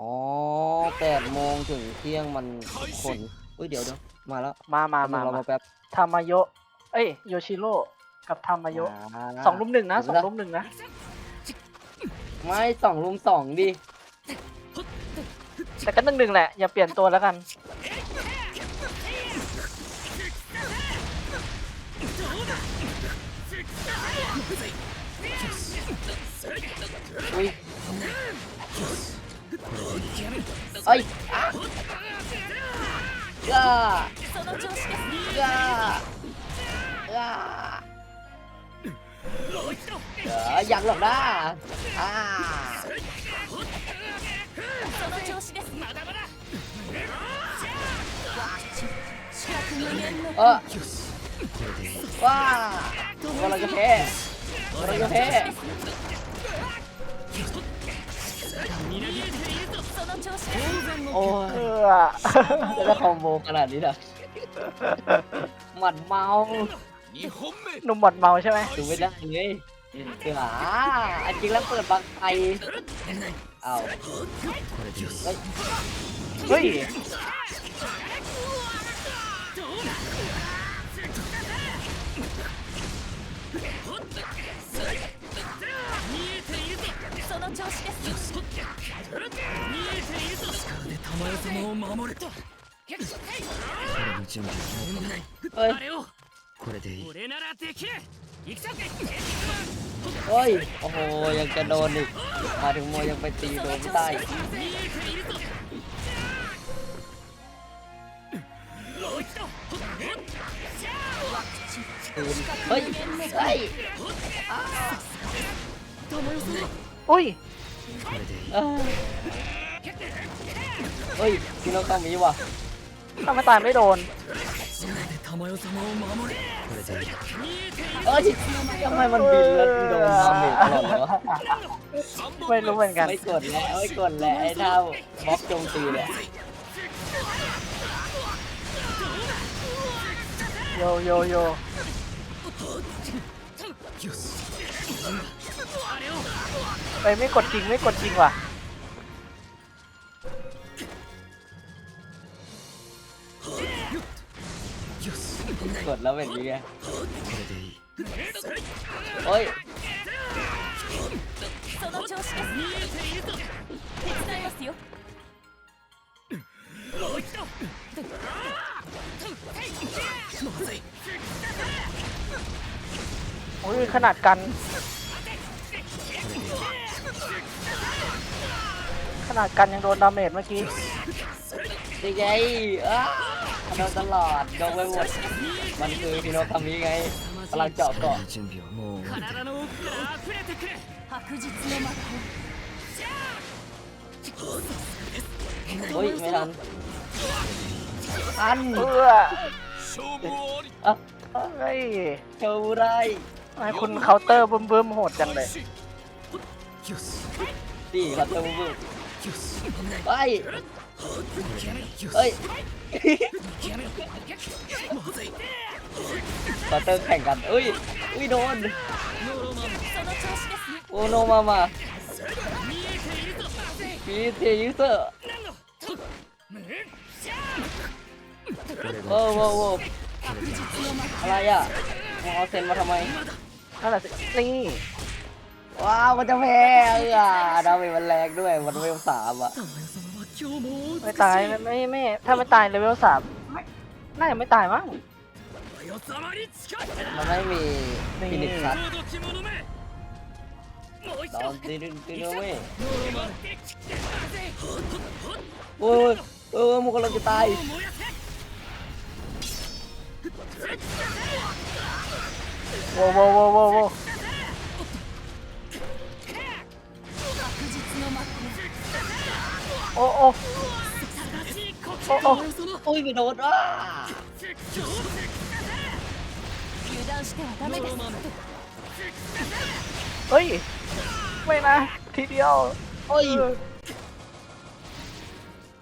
อ๋อแปดโมงถึงเที่ยงมันคนอุ้ยเดี๋ยวเดี๋ยวมาแล้วมามามาเรามามาแป๊บทามาโยะเอ้ยโยชิโร่กับทามาโยะาสองลุมหนึ่งนะเดี๋สยอวงนะลุมหนึ่งนะ ไม่สองลุมสองดิแต่ก็หนึ่งหนึ่งแหละ อย่าเปลี่ยนตัวแล้วกัน เอ้ยอ่ะย่า その調子です ย่าย่าเดี๋ยวอยากหลอกนะอ่า その調子ですまだまだ四角無限の เออว้าเราเราจะแพ้เราจะแพ้ โอ้ย เออ จะได้คอมโบขนาดนี้เหรอหมัดเมา หนุ่มหมดเมาใช่ไหม ดูไม่ได้เลยคือหาอันจริงแล้วเปิดบางไทยอ้าวเฮ้ย เฮ้ย その調子です 玉代様を守るこれの準備はもう เฮ้ย あれをこれでいい俺ならできる行くぞ เฮ้ย โอ้โห ยังจะโดนอีก มาถึงโมยังไปตีโดนไม่ได้ปืนเฮ้ย เฮ้ย อุ้ย これでいい เอ้ย เฮ้ยพี่น้องต้างมีว่ะทำไมตายไม่โดนเอ้ยทำไมมันบินแล้วโดนดาเมจตลอดเหรอไม่รู้เหมือนกันไม่กดแล้วไม่กดแล้วไอ้เท่าบล็อกโจงตีเลยโยโยโยไปไม่กดจริงไม่กดจริงว่ะ กดแล้วเป็นยังไง これでいい เฮ้ย その調子です手伝いますよ อุ้ยขนาดกัน ขนาดกันยังโดนดาเมจเมื่อกี้ ยังไงอ้า โดนตลอดโดนไปหมด มันคือพี่โนคามิไงกำลังเจาะเกาะ 準備はもう終わりだ体の奥から溢れてくる白日の魔法 เฮ้ย ไม่ทันทัน เพื่อ 勝負を終わり อ่ะ เฮ้ย เจอบุไร ทำไมคุณเคาน์เตอร์บึ้มบึ้มๆโหดจังเลย よし ดีครับเจอบุบ ไปเฮ้ยตอเตอร์แข่งกันเอ้ยอุ้ยโดนโอโนมามาพีเทยูเซอร์โอ้โหอะไรอะมอเซนมาทำไมนั่นแหละนี่ ว้าวมันจะแพ้เออดาเมจมันแรงด้วยมันเวลสามอะไม่ตายไม่ไม่ ถ้าไม่ตายเลเวลสามน่าจะไม่ตายมั้งมันไม่มีฟินิชซัดตอนตีนตีนเว้ยโอ้ยโอ้ยมึงกำลังจะตายโว้โว้โว้โว้ โอ้โอ้ 正しい呼吸 โอ้โอ้ โอ้ยไม่โดนอ่ะ 油断してはダメです เฮ้ย ไม่นะ ทีเดียว โอ้ย เออ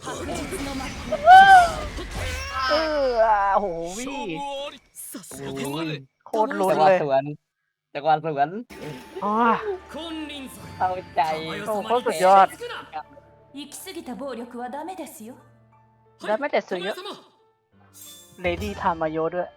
白日の魔法 เอออ่ะโหวี่ 勝負終わりさすが โอ้ย โคตรลุ้น จังหวะ เลย สวนจังหวะสวน อ๋อ 金輪際 เข้าใจ 玉代 โอ้ 様 โคตร に สุดยอด 近づくな 行き過ぎた暴力はダメですよ แล้วไม่แต่สุดเยอะ 様 เลดี้ทามาโยด้วย